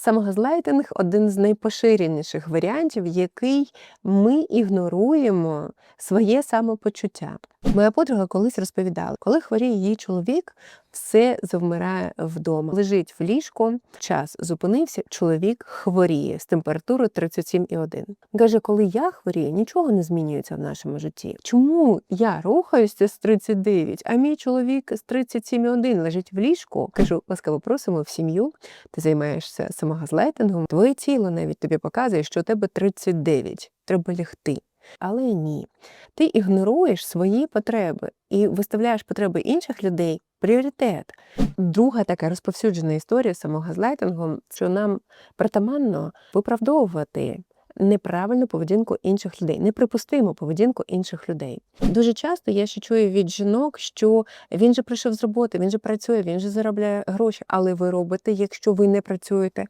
Самогазлайтинг один з найпоширеніших варіантів, який ми ігноруємо своє самопочуття. Моя подруга колись розповідала, коли хворіє її чоловік, все завмирає вдома. Лежить в ліжку, час зупинився, чоловік хворіє з температурою 37,1. Каже, коли я хворію, нічого не змінюється в нашому житті. Чому я рухаюся з 39, а мій чоловік з 37,1 лежить в ліжку? Кажу, ласкаво просимо в сім'ю. Ти займаєшся самогазлайтингом. Твоє тіло навіть тобі показує, що у тебе 39. Треба лягти. Але ні, ти ігноруєш свої потреби і виставляєш потреби інших людей пріоритет. Друга така розповсюджена історія з самогазлайтингом, що нам притаманно виправдовувати неправильну поведінку інших людей, неприпустиму поведінку інших людей. Дуже часто я ще чую від жінок, що він же прийшов з роботи, він же працює, він же заробляє гроші, але ви робите, якщо ви не працюєте.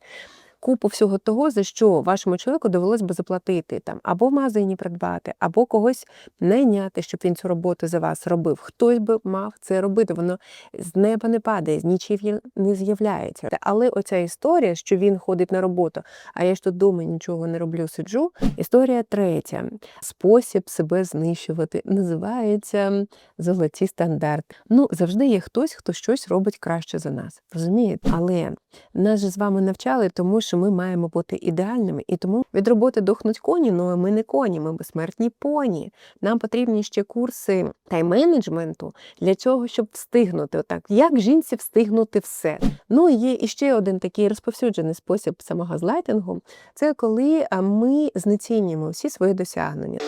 Купу всього того, за що вашому чоловіку довелось би заплатити там або в магазині придбати, або когось найняти, щоб він цю роботу за вас робив. Хтось би мав це робити. Воно з неба не падає, з нічів не з'являється. Але оця історія, що він ходить на роботу, а я ж тут дома нічого не роблю, сиджу. Історія третя: спосіб себе знищувати називається золоті стандарти. Ну завжди є хтось, хто щось робить краще за нас. Розумієте? Але нас же з вами навчали, тому що ми маємо бути ідеальними, і тому від роботи дохнуть коні, ну а ми не коні, ми безсмертні поні. Нам потрібні ще курси тайм-менеджменту для цього, щоб встигнути. Отак, як жінці встигнути все. Ну і є іще один такий розповсюджений спосіб самогазлайтингу. Це коли ми знецінюємо всі свої досягнення.